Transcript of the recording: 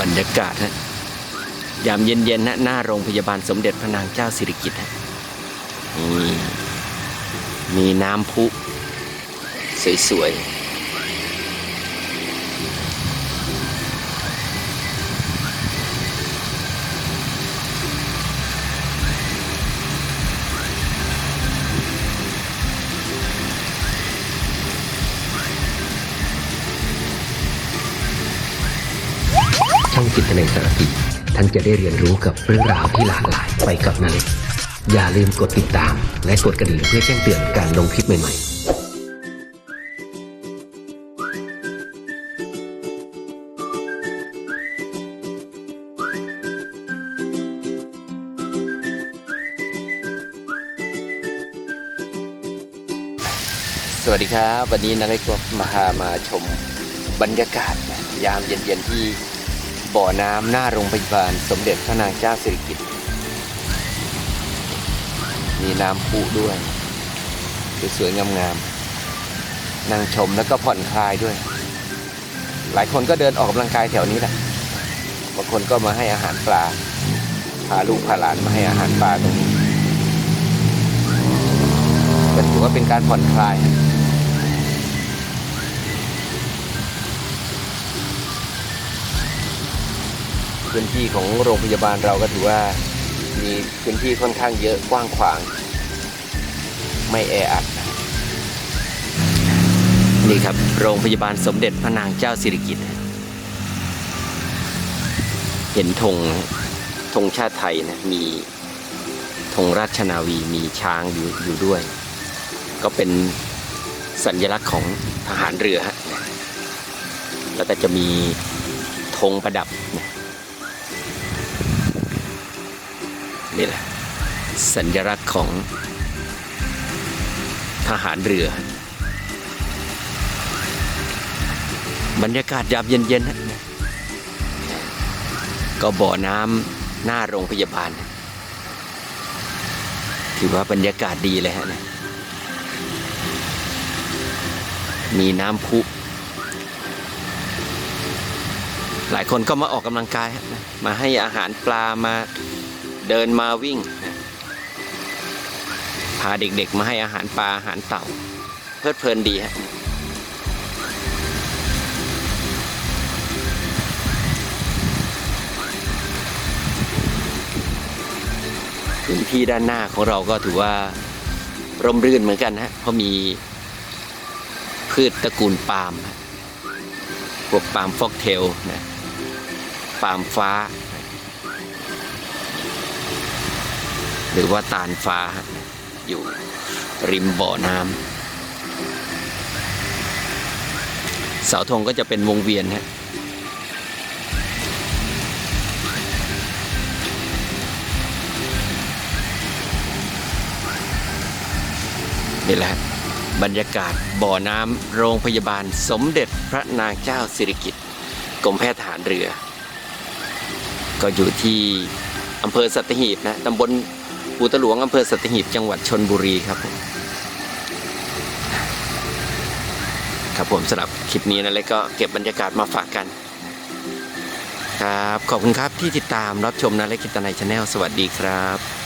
บรรยากาศฮะยามเย็นๆนะหน้าโรงพยาบาลสมเด็จพระนางเจ้าสิริกิติ์ฮะมีน้ำพุ สวยๆ ช่องจิตในสารพีท่านจะได้เรียนรู้กับเรื่องราวที่หลากหลายไปกับนาเล็กอย่าลืมกดติดตาม และกดกระดิ่งเพื่อแจ้งเตือนการลงคลิปใหม่ๆสวัสดีครับ วันนี้นาเล็กก็มาพามาชมบรรยากาศยามเย็นๆที่ บ่อน้ำหน้าโรงพยาบาลสมเด็จพระนางเจ้าสิริกิติ์มีน้ำพุด้วยสวยๆงามๆนั่งชมแล้วก็ผ่อนคลายด้วย หลายคนก็เดินออกกำลังกายแถวนี้แหละบางคนก็มาให้อาหารปลาพาลูกพาหลานมาให้อาหารปลาตรงนี้ก็ถือว่าเป็นการผ่อนคลาย พื้นที่ของโรงพยาบาลเราก็ถือว่ามีพื้นที่ค่อนข้างเยอะกว้างขวาง ไม่แออัดนี่ครับ โรงพยาบาลสมเด็จพระนางเจ้าสิริกิติ์เห็นธงธงชาติไทยนะมีธงราชนาวีมีช้างอยู่อยู่ด้วย ก็เป็นสัญลักษณ์ของทหารเรือฮะแล้วก็จะมีธงประดับนะ นี่แหละ สัญลักษณ์ของทหารเรือ บรรยากาศยามเย็นๆฮะก็บ่อน้ำหน้าโรงพยาบาล ถือว่าบรรยากาศดีเลยฮะเนี่ยมีน้ำพุหลายคนก็มาออกกำลังกาย มาให้อาหารปลามา เดินมาวิ่ง พาเด็กๆมาให้อาหารปลาอาหารเต่า เพลิดเพลินดีฮะพื้นที่ด้านหน้าของเราก็ถือว่าร่มรื่นเหมือนกันนะฮะเพราะมีพืชตระกูลปาล์มพวกปาล์มฟอกเทลนะปาล์มฟ้า หรือว่าตาลฟ้าอยู่ริมบ่อน้ำเสาธงก็จะเป็นวงเวียนฮะนี่แหละบรรยากาศบ่อน้ำโรงพยาบาลสมเด็จพระนางเจ้าสิริกิติ์กรมแพทย์ทหารเรือ ก็อยู่ที่อำเภอสัตหีบนะตำบล ปูตะหลวงอำเภอสัตหีบจังหวัดชนบุรีครับผมครับผมสำหรับคลิปนี้นะเลยก็เก็บบรรยากาศมาฝากกัน ครับ ขอบคุณครับที่ติดตามรับชมนะและคิดตนายชาแนลสวัสดีครับ